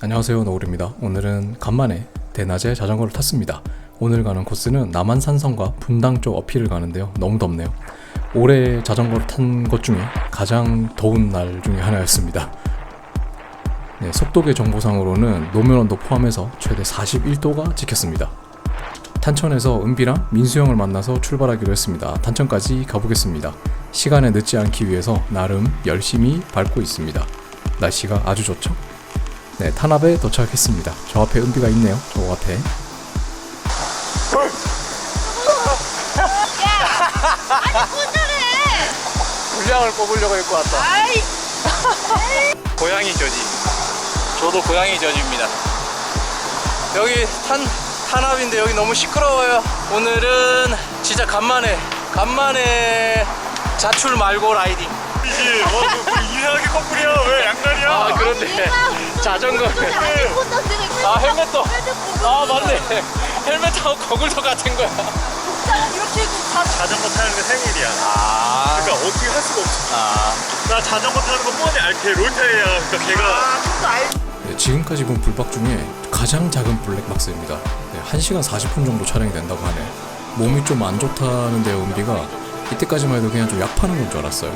안녕하세요 노을입니다. 오늘은 간만에 대낮에 자전거를 탔습니다. 오늘 가는 코스는 남한산성과 분당 쪽 어필을 가는데요. 너무 덥네요. 올해 자전거를 탄 것 중에 가장 더운 날 중에 하나였습니다. 네, 속도계 정보상으로는 노면 온도 포함해서 최대 41도가 찍혔습니다. 탄천에서 은비랑 민수형을 만나서 출발하기로 했습니다. 탄천까지 가보겠습니다. 시간에 늦지 않기 위해서 나름 열심히 밟고 있습니다. 날씨가 아주 좋죠? 네, 탄압에 도착했습니다. 저 앞에 은비가 있네요. 저 앞에. 분량을 뽑으려고 입고 왔다. 고양이 저지. 저도 고양이 저지입니다. 여기 탄 탄압인데 여기 너무 시끄러워요. 오늘은 진짜 간만에 간만에 자출 말고 라이딩. 이지 이상하게 커플이야 왜 양갈이야 아 그런데 자전거. 아 헬멧도. 아 맞네. 헬멧하고 거글도 같은 거야. 자전거 타는 게 생일이야 아. 그러니까 어떻게 할 수가 없어 아. 나 자전거 타는 거 뻔히 알게 롤타이야 그러니까 걔가 네, 지금까지 본 불박 중에 가장 작은 블랙박스입니다. 네, 1시간 40분 정도 촬영이 된다고 하네. 몸이 좀 안 좋다는데요, 은비가. 이때까지만 해도 그냥 좀 약 파는 건 줄 알았어요.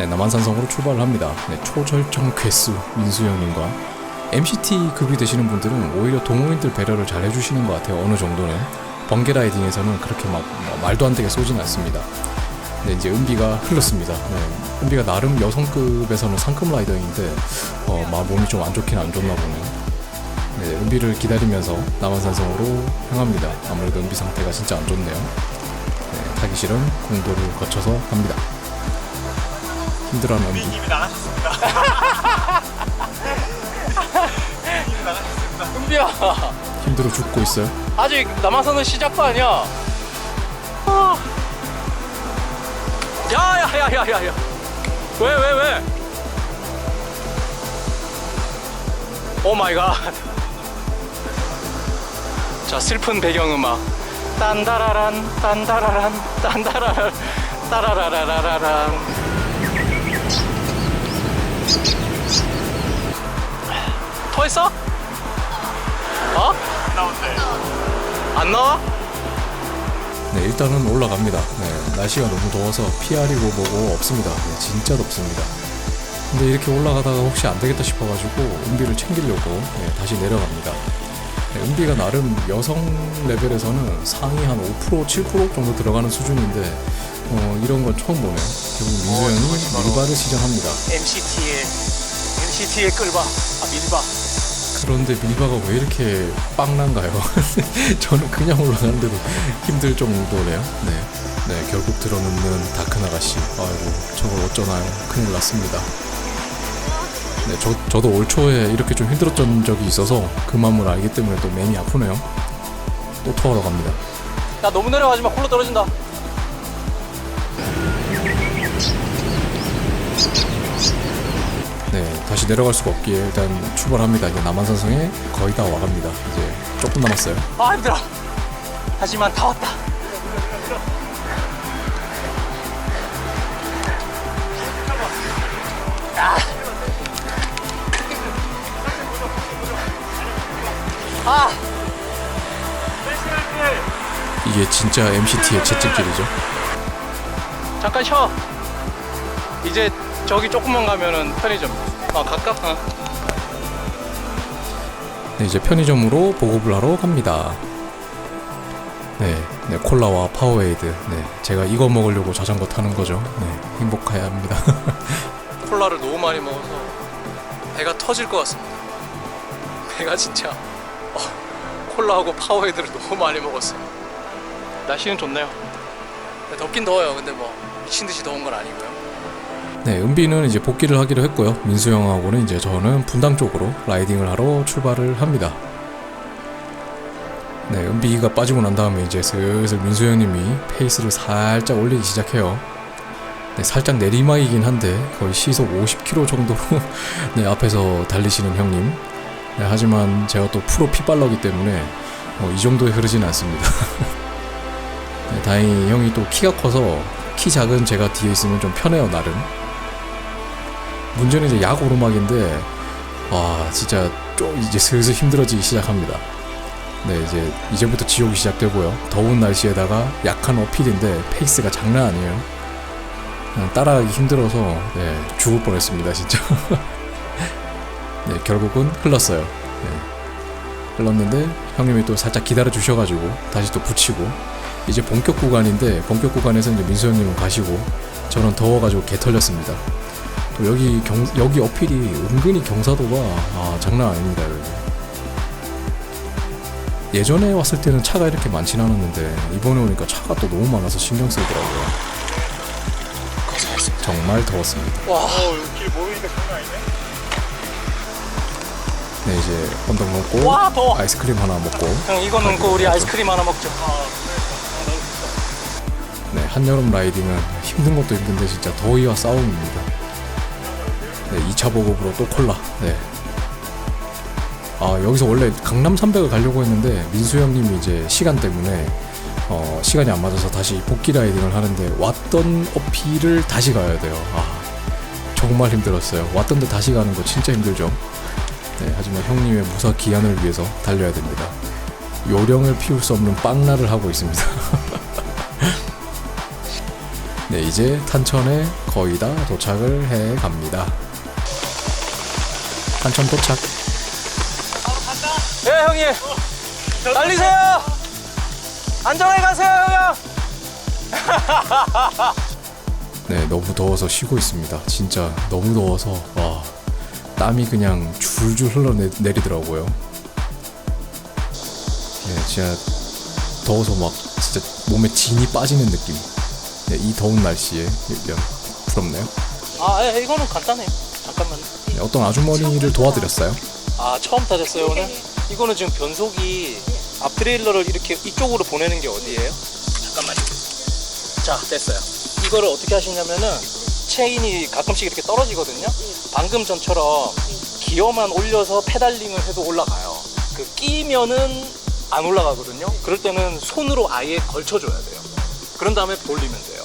네, 남한산성으로 출발을 합니다. 네, 초절정 괴수 민수형님과 MCT 급이 되시는 분들은 오히려 동호인들 배려를 잘 해주시는 것 같아요. 어느 정도는 번개 라이딩에서는 그렇게 막, 뭐 말도 안 되게 쏘진 않습니다. 네, 이제 은비가 흘렀습니다. 네, 은비가 나름 여성급에서는 상급 라이더인데 어, 막 몸이 좀 안 좋긴 안 좋나 보네요. 네, 은비를 기다리면서 남한산성으로 향합니다. 아무래도 은비 상태가 진짜 안 좋네요. 네, 타기 싫은 공도를 거쳐서 갑니다. 힘들어하는 은비. 님이 나가셨습니다 은비야. 힘들어 죽고 있어요. 아직 남아서는 시작도 아니야. 아. 야야야야야야. 왜 왜 왜? 오 마이 갓. 자 슬픈 배경음악. 딴다라란 딴다라란 딴다라란 따라라라라란. 토 했어? 어? 나온대 안 나와? 네, 일단은 올라갑니다. 네, 날씨가 너무 더워서 PR이고 뭐고 없습니다. 네, 진짜 덥습니다. 근데 이렇게 올라가다가 혹시 안 되겠다 싶어가지고 은비를 챙기려고 네, 다시 내려갑니다. 네, 은비가 나름 여성 레벨에서는 상위 한 5% 7% 정도 들어가는 수준인데 어, 이런 건 처음 보네요. 결국 민수 형이 밀바를 시전합니다. MCT의 MCT의 끌바 아 밀바 그런데 밀바가 왜 이렇게 빵난가요? 저는 그냥 올라가는데도 힘들 정도네요. 네. 네, 결국 들어눕는 다큰 아가씨. 아이고, 저걸 어쩌나요? 큰일 났습니다. 네, 저, 저도 올 초에 이렇게 좀 힘들었던 적이 있어서 그 마음을 알기 때문에 또 마음이 아프네요. 또 토하러 갑니다. 야 너무 내려가지 마 콜로 떨어진다 네, 다시 내려갈 수가 없기에 일단 출발합니다. 이제 남한산성에 거의 다 와갑니다. 이제 조금 남았어요. 아 힘들어 하지만 다 왔다 아. 아. 이게 진짜 MCT의 채찍질이죠. 잠깐 쉬어 이제 저기 조금만 가면은 편의점 아? 어. 네, 이제 편의점으로 보급을 하러 갑니다. 네, 네, 콜라와 파워에이드. 네, 제가 이거 먹으려고 자전거 타는 거죠. 네, 행복해야 합니다. 콜라를 너무 많이 먹어서 배가 터질 것 같습니다. 배가 진짜 어, 콜라하고 파워헤드를 너무 많이 먹었어요. 날씨는 좋네요. 네, 덥긴 더워요. 근데 뭐 미친 듯이 더운 건 아니고요. 네, 은비는 이제 복귀를 하기로 했고요. 민수 형하고는 이제 저는 분당 쪽으로 라이딩을 하러 출발을 합니다. 네, 은비가 빠지고 난 다음에 이제 슬슬 민수 형님이 페이스를 살짝 올리기 시작해요. 네, 살짝 내리막이긴 한데 거의 시속 50km 정도로 네, 앞에서 달리시는 형님. 네, 하지만 제가 또 프로 피발러기 때문에 어, 이 정도에 흐르지는 않습니다. 네, 다행히 형이 또 키가 커서 키 작은 제가 뒤에 있으면 좀 편해요 나름. 문제는 이제 약 오르막인데 와 진짜 좀 이제 슬슬 힘들어지기 시작합니다. 네, 이제 이제부터 지옥이 시작되고요. 더운 날씨에다가 약한 어필인데 페이스가 장난 아니에요. 그냥 따라가기 힘들어서 네, 죽을 뻔했습니다, 진짜. 네, 결국은 흘렀어요. 네. 흘렀는데 형님이 또 살짝 기다려 주셔가지고 다시 또 붙이고 이제 본격 구간인데 본격 구간에서 이제 민수 형님은 가시고 저는 더워가지고 개 털렸습니다. 또 여기 경 여기 어필이 은근히 경사도가 아, 장난 아닙니다 여기. 예전에 왔을 때는 차가 이렇게 많진 않았는데 이번에 오니까 차가 또 너무 많아서 신경 쓰이더라고요. 정말 더웠습니다. 와, 어 여기 길 모르니까 장난 아니네 네 이제 언덕 먹고 와, 더워. 아이스크림 하나 먹고 형 이거 넣고 우리 아이스크림 하나 먹죠. 네, 한여름 라이딩은 힘든 것도 힘든데 진짜 더위와 싸움입니다. 네, 2차 보급으로 또 콜라. 네. 아, 여기서 원래 강남 300을 가려고 했는데 민수 형님이 이제 시간 때문에 어, 시간이 안 맞아서 다시 복귀 라이딩을 하는데 왔던 어필을 다시 가야 돼요. 아, 정말 힘들었어요. 왔던 데 다시 가는 거 진짜 힘들죠. 네, 하지만 형님의 무사 기한을 위해서 달려야 됩니다. 요령을 피울 수 없는 빵나를 하고 있습니다. 네, 이제 탄천에 거의 다 도착을 해 갑니다. 탄천 도착. 예, 형님. 달리세요. 안전하게 가세요, 형님. 네, 너무 더워서 쉬고 있습니다. 진짜 너무 더워서 와 땀이 그냥 줄줄 흘러내리더라고요. 네, 진짜 더워서 막 진짜 몸에 진이 빠지는 느낌. 네, 이 더운 날씨에 일단 부럽네요. 아, 예, 이거는 간단해요. 잠깐만요. 네, 어떤 아주머니를 도와드렸어요. 아, 처음 타셨어요, 오늘? 이거는 지금 변속이 앞 트레일러를 이렇게 이쪽으로 보내는 게 어디예요? 잠깐만요. 자, 됐어요. 이거를 어떻게 하시냐면은 체인이 가끔씩 이렇게 떨어지거든요. 방금 전처럼 기어만 올려서 페달링을 해도 올라가요. 그 끼면은 안 올라가거든요. 그럴 때는 손으로 아예 걸쳐줘야 돼요. 그런 다음에 돌리면 돼요.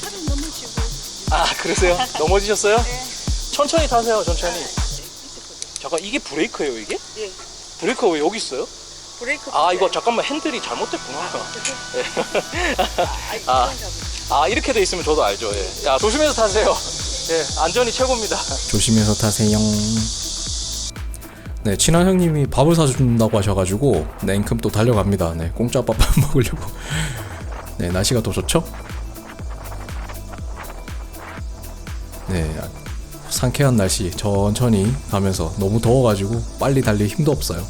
차를 넘으시고 아, 그러세요? 넘어지셨어요? 천천히 타세요, 천천히. 잠깐, 이게 브레이크예요, 이게? 예. 브레이크가 왜 여기 있어요? 브레이크 아 이거 잠깐만 핸들이 잘못됐구나. 예. 아, 아 이렇게 돼 있으면 저도 알죠. 예. 야 조심해서 타세요. 예, 안전이 최고입니다. 조심해서 타세요. 네, 친한 형님이 밥을 사준다고 하셔가지고 냉큼 또 달려갑니다. 네, 공짜 밥 먹으려고. 네, 날씨가 또 좋죠? 네, 상쾌한 날씨 천천히 가면서 너무 더워가지고 빨리 달릴 힘도 없어요.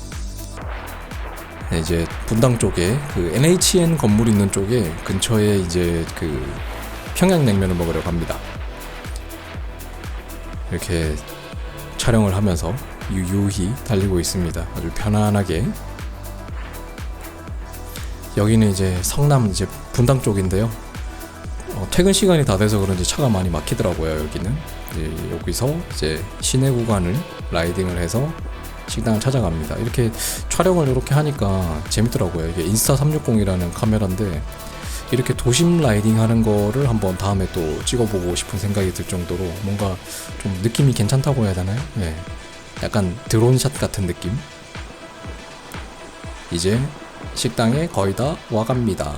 네, 이제 분당 쪽에 그 NHN 건물 있는 쪽에 근처에 이제 그 평양냉면을 먹으러 갑니다. 이렇게 촬영을 하면서 유유히 달리고 있습니다. 아주 편안하게. 여기는 이제 성남 이제 분당 쪽인데요. 어, 퇴근 시간이 다 돼서 그런지 차가 많이 막히더라고요. 여기는 이제 여기서 이제 시내 구간을 라이딩을 해서 식당을 찾아갑니다. 이렇게 촬영을 이렇게 하니까 재밌더라고요. 이게 인스타 360이라는 카메라인데 이렇게 도심 라이딩 하는 거를 한번 다음에 또 찍어보고 싶은 생각이 들 정도로 뭔가 좀 느낌이 괜찮다고 해야 되나요? 네. 약간 드론샷 같은 느낌? 이제 식당에 거의 다 와갑니다.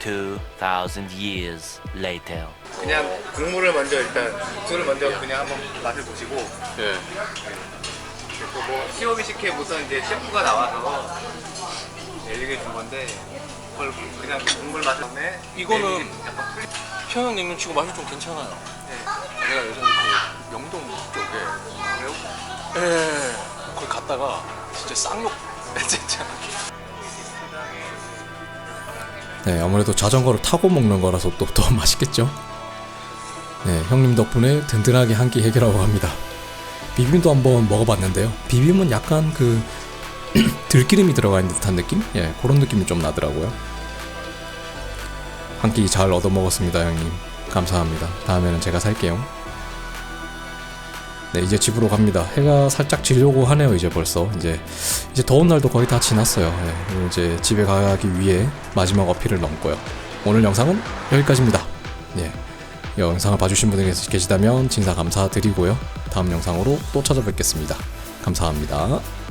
2,000 years later. 그냥 국물을 먼저 일단 국수를 먼저 그냥 한번 맛을 보시고 예. 뭐 시오미식회 무슨 이제 셰프가 나와서 얘기해 준 건데 그걸 그냥 국물 맛을 다음에 이거는 약간 풀- 평형님은 지금 맛이 좀 괜찮아요. 네. 제가 예전에 그 영동 쪽에 매우 예. 거기 갔다가 진짜 쌍욕 진짜. 네, 아무래도 자전거를 타고 먹는 거라서 또 더 맛있겠죠? 네, 형님 덕분에 든든하게 한 끼 해결하고 갑니다. 비빔도 한번 먹어봤는데요. 비빔은 약간 그 들기름이 들어가 있는 듯한 느낌? 예, 그런 느낌이 좀 나더라고요. 한 끼 잘 얻어 먹었습니다, 형님. 감사합니다. 다음에는 제가 살게요. 네, 이제 집으로 갑니다. 해가 살짝 지려고 하네요, 이제 벌써. 이제 이제 더운 날도 거의 다 지났어요. 네, 그리고 이제 집에 가기 위해 마지막 어필을 넘고요. 오늘 영상은 여기까지입니다. 예. 이 영상을 봐주신 분이 계시다면 진사 감사드리고요. 다음 영상으로 또 찾아뵙겠습니다. 감사합니다.